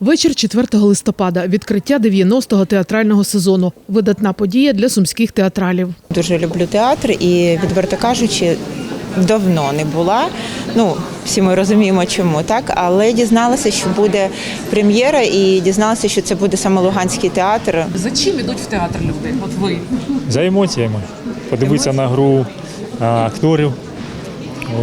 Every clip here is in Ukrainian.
Вечір 4 листопада. Відкриття 90-го театрального сезону. Видатна подія для сумських театралів. Дуже люблю театр і, відверто кажучи, давно не була. Ну, всі ми розуміємо, чому так, але дізналася, що буде прем'єра, і дізналася, що це буде саме Луганський театр. За чим ідуть в театр люди? От ви За емоціями. Подивитися на гру акторів,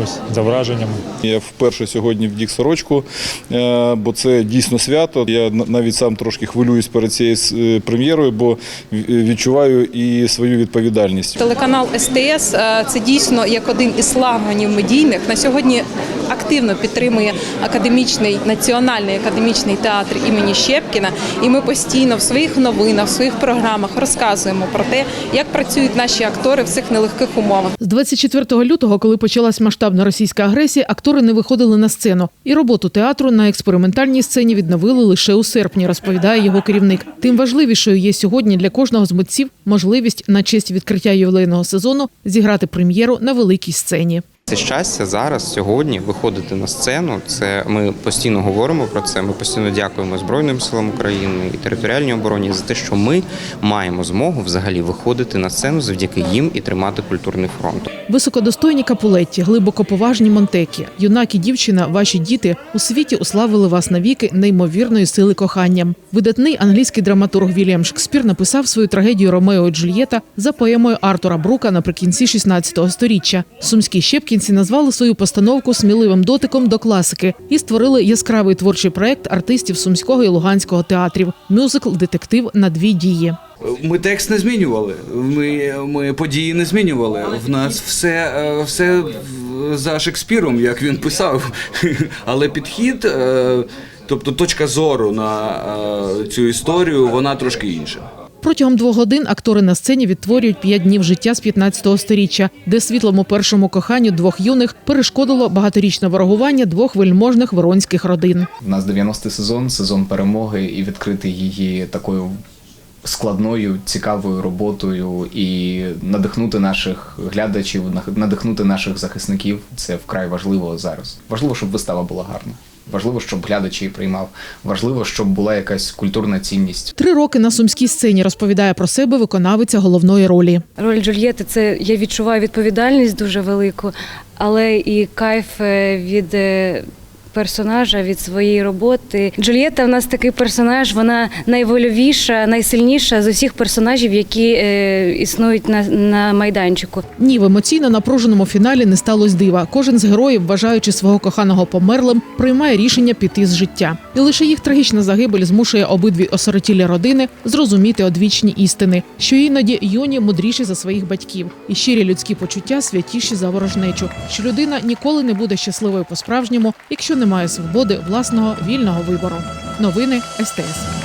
ось, за враженнями. Я вперше сьогодні вдіг сорочку, е, бо це дійсно свято. Я навіть сам трошки хвилююсь перед цією е, прем'єрою, бо відчуваю і свою відповідальність. Телеканал СТС е, це дійсно як один із слаганів медійних. На сьогодні активно підтримує академічний національний академічний театр імені Щепкіна. І ми постійно в своїх новинах, в своїх програмах розказуємо про те, як працюють наші актори в цих нелегких умовах. з 24 лютого, коли почалась масштабна російська агресія, актори не виходили на сцену. І роботу театру на експериментальній сцені відновили лише у серпні, розповідає його керівник. Тим важливішою є сьогодні для кожного з митців можливість на честь відкриття ювілейного сезону зіграти прем'єру на великій сцені. Це щастя зараз, сьогодні виходити на сцену. Це ми постійно говоримо про це. Ми постійно дякуємо Збройним силам України і територіальній обороні за те, що ми маємо змогу взагалі виходити на сцену завдяки їм і тримати культурний фронт. Високодостойні капулетті, глибоко поважні монтекі, юнак і дівчина, ваші діти у світі уславили вас навіки неймовірної сили кохання. Видатний англійський драматург Вільям Шекспір написав свою трагедію Ромео і Джульєта за поемою Артура Брука наприкінці 16 століття. Сумські щепкінці назвали свою постановку сміливим дотиком до класики і створили яскравий творчий проект артистів сумського і луганського театрів мюзикл Детектив на дві дії. Ми текст не змінювали. Ми, ми події не змінювали. В нас все, е, все за Шекспіром, як він писав. Але підхід, е, тобто точка зору на е, цю історію, вона трошки інша. Протягом двох годин актори на сцені відтворюють п'ять днів життя з 15-го сторіччя, де світлому першому коханню двох юних перешкодило багаторічне ворогування двох вельможних воронських родин. У нас 90-й сезон, сезон перемоги, і відкрити її такою складною, цікавою роботою і надихнути наших глядачів, надихнути наших захисників. Це вкрай важливо зараз. Важливо, щоб вистава була гарна. Важливо, щоб глядач її приймав. Важливо, щоб була якась культурна цінність. Три роки на сумській сцені розповідає про себе виконавиця головної ролі. Роль Джульєти це я відчуваю відповідальність дуже велику, але і кайф е, від е, персонажа, від своєї роботи. Джульєта в нас такий персонаж, вона найвольовіша, найсильніша з усіх персонажів, які е, існують на, на майданчику. Ні, в емоційно напруженому фіналі не сталося дива. Кожен з героїв, вважаючи свого коханого померлим, приймає рішення піти з життя. І лише їх трагічна загибель змушує обидві осиротілі родини зрозуміти одвічні істини, що іноді юні мудріші за своїх батьків, і щирі людські почуття святіші за ворожнечу, що людина ніколи не буде щасливою по-справжньому, якщо не має свободи власного вільного вибору. Новини СТС.